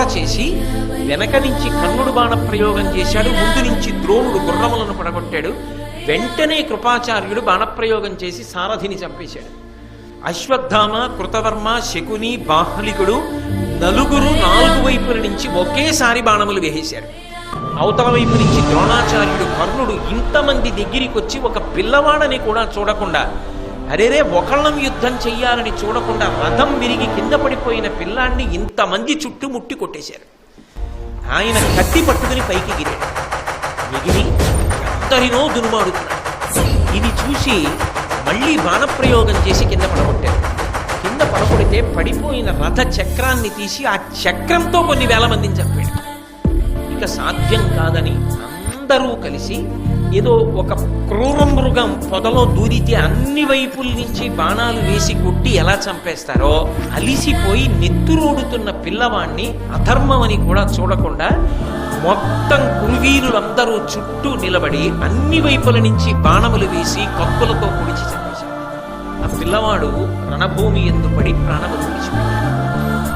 కుట్ర చేసి వెనక నుంచి కర్ణుడు బాణ ప్రయోగం చేశాడు ముందు నుంచి ద్రోణుడు గుర్రములను పడగొట్టాడు వెంటనే కృపాచార్యుడు బాణప్రయోగం చేసి సారథిని చంపేశాడు. అశ్వత్థామ కృతవర్మ శకుని బాహ్లికుడు నలుగురు నాలుగు వైపుల నుంచి ఒకేసారి బాణములు వేసేశారు. అవతల వైపు నుంచి ద్రోణాచార్యుడు కర్ణుడు ఇంతమంది దగ్గరికి వచ్చి ఒక పిల్లవాడని కూడా చూడకుండా అరేరే ఒకళ్ళం యుద్ధం చెయ్యాలని చూడకుండా రథం విరిగి కింద పడిపోయిన పిల్లాన్ని ఇంతమంది చుట్టుముట్టి కొట్టేశారు. ఆయన కత్తి పట్టుకుని పైకి గిరాడు. మిగిలి ఎంతరినో దునుమాడుతున్నాడు ఇది చూసి మళ్ళీ బాణప్రయోగం చేసి కింద పడగొట్టారు. కింద పడగొడితే పడిపోయిన రథ చక్రాన్ని తీసి ఆ చక్రంతో కొన్ని వేల మందిని చంపాడు. ఇక సాధ్యం కాదని అందరూ కలిసి ఏదో ఒక క్రూర మృగం పొదలో దూరితే అన్ని వైపుల నుంచి బాణాలు వేసి కొట్టి ఎలా చంపేస్తారో అలిసిపోయి నెత్తురోడుతున్న పిల్లవాణ్ణి అధర్మం అని కూడా చూడకుండా మొత్తం కురువీరులందరూ చుట్టూ నిలబడి అన్ని వైపుల నుంచి బాణములు వేసి కప్పులతో పొడిచి చంపేశారు. ఆ పిల్లవాడు రణభూమి ఎందు పడి ప్రాణములు విడిచిపెట్టాడు